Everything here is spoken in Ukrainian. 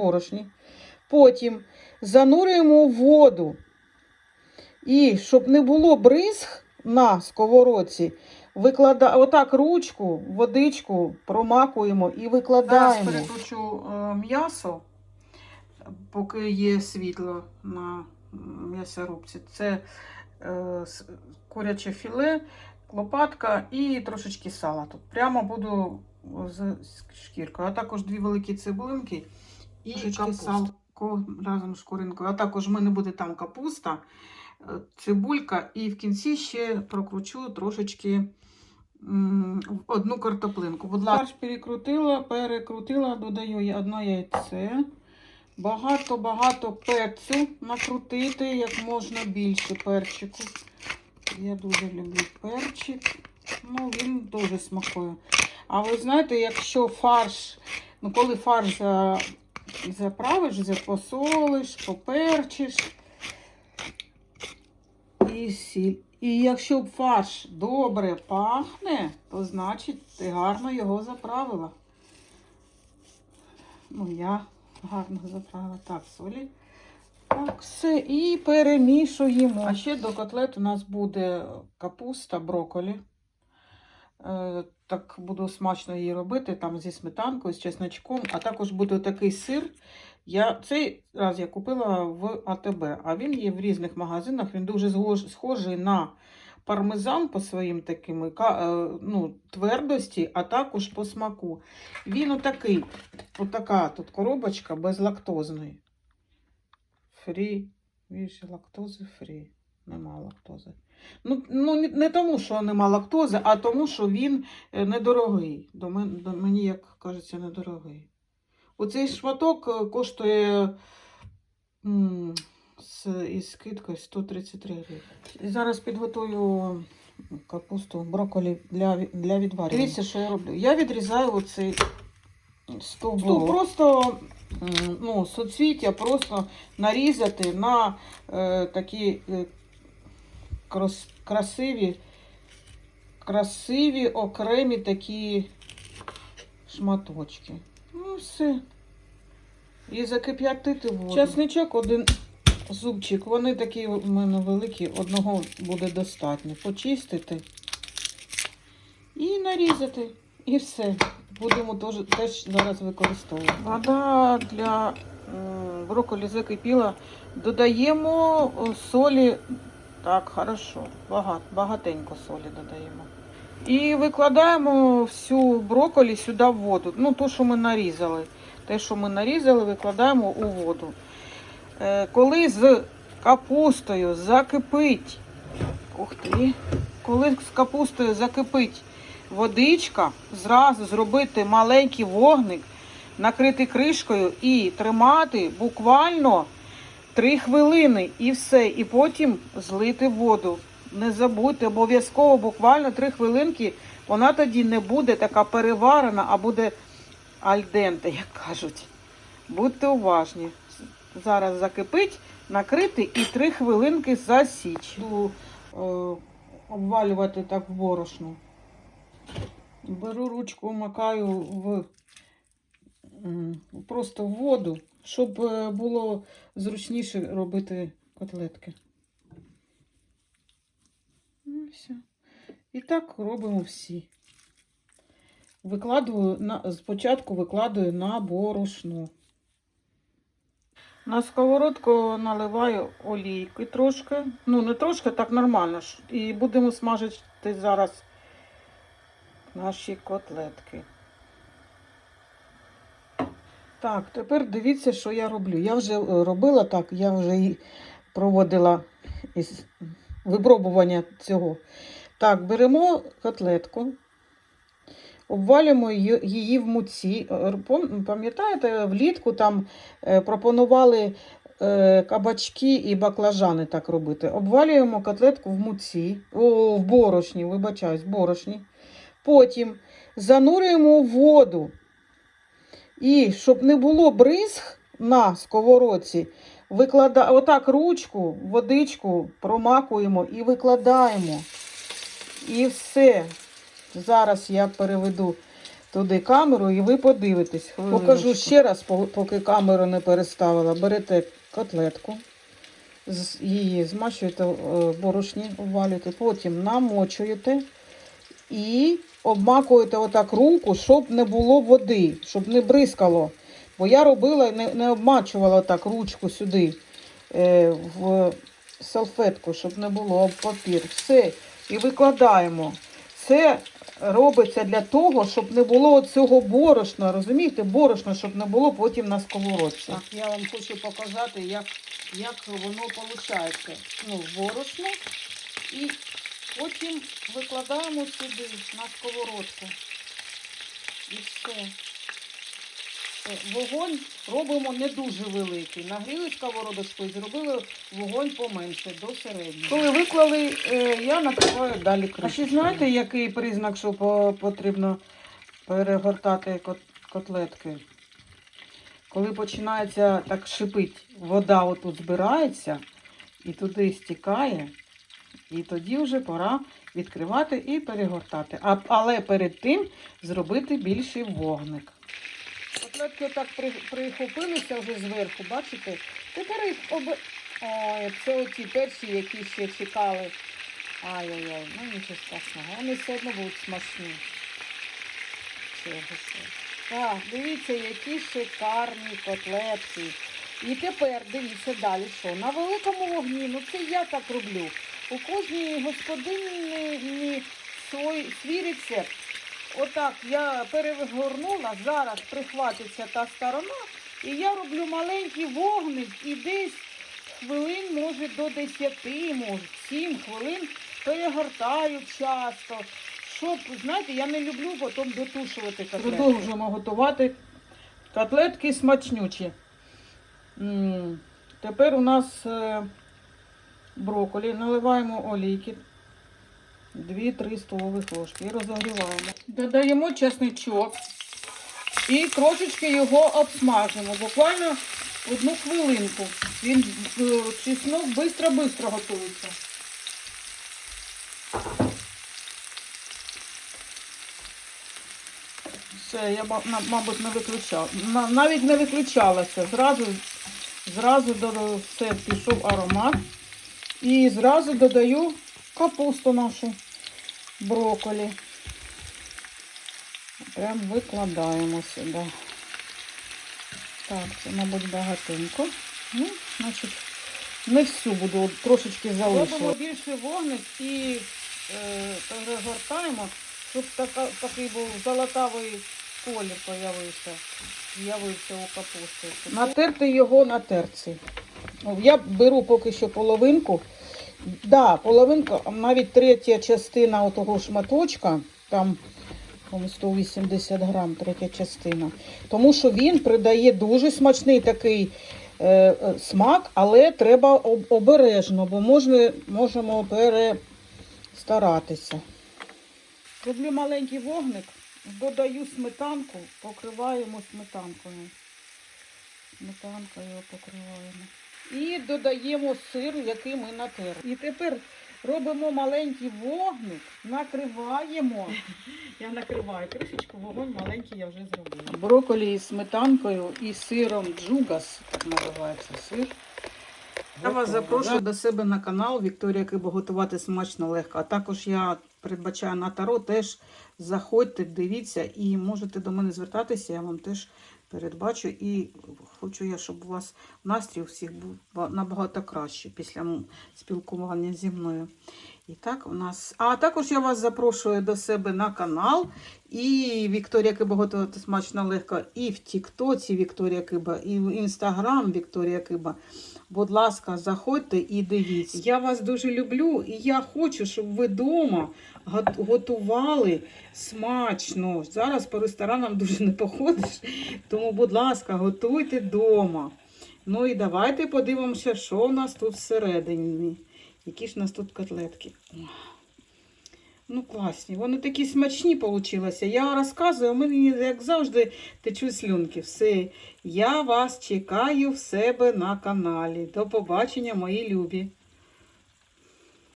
борошні. Потім занурюємо у воду. І щоб не було бризг на сковородці, виклада... отак ручку, водичку промакуємо і викладаємо. Зараз перекручу е, м'ясо, поки є світло на м'ясорубці. Це е, куряче філе, лопатка і трошечки сала. Тут прямо буду з шкіркою. А також дві великі цибулинки і капустку разом з шкуринкою. А також в мене буде там капуста, е, цибулька, і в кінці ще прокручу трошечки одну картоплинку. Будь ласка, Фарш перекрутила, перекрутила, додаю я одне яйце. Багато-багато перцю накрутити, як можна більше перчику. Я дуже люблю перчик. Ну, він дуже смакує. А ви знаєте, якщо фарш, ну коли фарш за, заправиш, посолиш, поперчиш і сіль. І якщо фарш добре пахне, то значить ти гарно його заправила. Ну, я гарно заправила. Так, солі. Так, все. І перемішуємо. А ще до котлет у нас буде капуста, брокколі. Е, так буду смачно її робити там зі сметанкою, з чесночком, а також буде такий сир. Я, цей раз я купила в АТБ, а він є в різних магазинах. Він дуже схожий на пармезан по своїм таким е, ну, твердості, а також по смаку. Він отакий, отака тут коробочка безлактозної. Фрі, лактози фрі. Нема лактози. Ну, ну не, тому, що нема лактози, а тому, що він е, недорогий. До мен, до мені, як кажеться, недорогий. Оцей шматок е, коштує м, з, із скидкою 133 гривень. Зараз підготую капусту, брокколі для, для відварення. Дивіться, що я роблю. Я відрізаю оцей стовбур. Просто ну, соцвіття просто нарізати на е, такі е, красиві, красиві окремі такі шматочки. Ну, все. І закип'ятити воду. Часничок один зубчик. Вони такі у мене великі, одного буде достатньо. Почистити і нарізати. І все. Будемо теж, теж зараз використовувати. Вода для м, брокколі закипіла. Додаємо солі. Так, хорошо. Багато, багатенько солі додаємо. І викладаємо всю брокколі сюди в воду. Ну, то, що ми нарізали. Те, що ми нарізали, викладаємо у воду. Е, коли з капустою закипить, ух ти, коли з капустою закипить водичка, зразу зробити маленький вогник, накрити кришкою і тримати буквально 3 хвилини і все. І потім злити воду. Не забудьте, обов'язково буквально 3 хвилинки. Вона тоді не буде така переварена, а буде альденте, як кажуть. Будьте уважні. Зараз закипить, накрити і 3 хвилинки засіч. Е, обвалювати так в борошно. Беру ручку, макаю в просто в воду, щоб е, було зручніше робити котлетки. Ну, все. І так робимо всі. Викладую на, спочатку викладую на борошно. На сковородку наливаю олійки трошки. Ну, не трошки, так нормально. І будемо смажити зараз наші котлетки. Так, тепер дивіться, що я роблю. Я вже е, робила так, я вже і проводила випробування цього. Так, беремо котлетку, обвалюємо її- в муці. Е, Пам'ятаєте, влітку там е, пропонували кабачки і баклажани так робити. Обвалюємо котлетку в муці, о, в борошні, вибачаюсь, в борошні. Потім занурюємо у воду. І щоб не було бризг на сковородці, виклада... отак ручку, водичку промакуємо і викладаємо. І все. Зараз я переведу туди камеру і ви подивитесь. Хвилиночку. Покажу ще раз, поки камеру не переставила. Берете котлетку, її змащуєте борошні, обвалюєте, потім намочуєте і обмакуєте отак руку, щоб не було води, щоб не бризкало. Бо я робила і не, не обмачувала так ручку сюди е, в салфетку, щоб не було папір. Все. І викладаємо. Це робиться для того, щоб не було цього борошна, розумієте? Борошна, щоб не було потім на сковородці. Так, я вам хочу показати, як, як воно виходить. Ну, борошно. І потім викладаємо сюди на сковородку. І все. Е, Вогонь робимо не дуже великий. Нагріли сковородочку і зробили вогонь поменше, до середнього. Коли виклали, е, я накриваю далі кришку. А ще знаєте, який признак, що потрібно перегортати котлетки? Коли починається так шипить, вода отут збирається і туди стікає, і тоді вже пора відкривати і перегортати. А, але перед тим зробити більший вогник. Котлетки отак при, прихопилися вже зверху, бачите? Тепер їх оби... Ой, це оті перші, які ще чекали. Ай-яй-яй, ну нічого страшного. Вони все одно будуть смачні. Так, дивіться, які шикарні котлетки. І тепер дивіться далі, що на великому вогні, ну це я так роблю. У кожній господині свій, свій рецепт. Отак я перегорнула, зараз прихватиться та сторона, і я роблю маленький вогник і десь хвилин, може, до 10, може, 7 хвилин перегортаю часто. Щоб, знаєте, я не люблю потім дотушувати котлетки. Продовжуємо готувати котлетки смачнючі. М, Тепер у нас е, брокколі. Наливаємо олійки. 2-3 столових ложки і розогріваємо. Додаємо чесничок і трошечки його обсмажимо. Буквально одну хвилинку. Він е, чеснок швидко-швидко готується. Все, я мабуть не виключала. Навіть не виключалася. Зразу, зразу все пішов аромат. І зразу додаю капусту нашу брокколі. Прям викладаємо сюди. Так, це, мабуть, багатенько. Ну, значить, не всю буду, трошечки залишила. Робимо більше вогник і е, перегортаємо, щоб така, такий був золотавий колір. З'явився у капусти. Натерти його на терці. Ну, Я беру поки що половинку. Да, половинка, навіть третя частина того шматочка, там 180 грам, третя частина. Тому що він придає дуже смачний такий е, е, смак, але треба обережно, бо можна, можемо перестаратися. Роблю маленький вогник, додаю сметанку, покриваємо сметанкою. Сметанкою покриваємо. І додаємо сир, який ми натерли. І тепер робимо маленький вогник, накриваємо. Я накриваю кришечку, вогонь маленький я вже зробила. Брокколі із сметанкою і сиром джугас, так називається сир. Я вас запрошую до себе на канал Вікторія Киба готувати смачно легко. А також я передбачаю на таро. Теж заходьте, дивіться і можете до мене звертатися. Я вам теж передбачу. І хочу я, щоб у вас настрій у всіх був набагато краще після спілкування зі мною. І так у нас. А також я вас запрошую до себе на канал. І Вікторія Киба готувати смачно легко. І в Тіктоці Вікторія Киба, і в Інстаграм Вікторія Киба. Будь ласка, заходьте і дивіться. Я вас дуже люблю, і я хочу, щоб ви вдома готували смачно. Зараз по ресторанам дуже не походиш, тому, будь ласка, готуйте вдома. Ну і давайте подивимося, що у нас тут всередині. Які ж у нас тут котлетки. Ну, класні. Вони такі смачні вийшлися. Я розказую, у мені, як завжди, течуть слюнки. Все. Я вас чекаю в себе на каналі. До побачення, мої любі.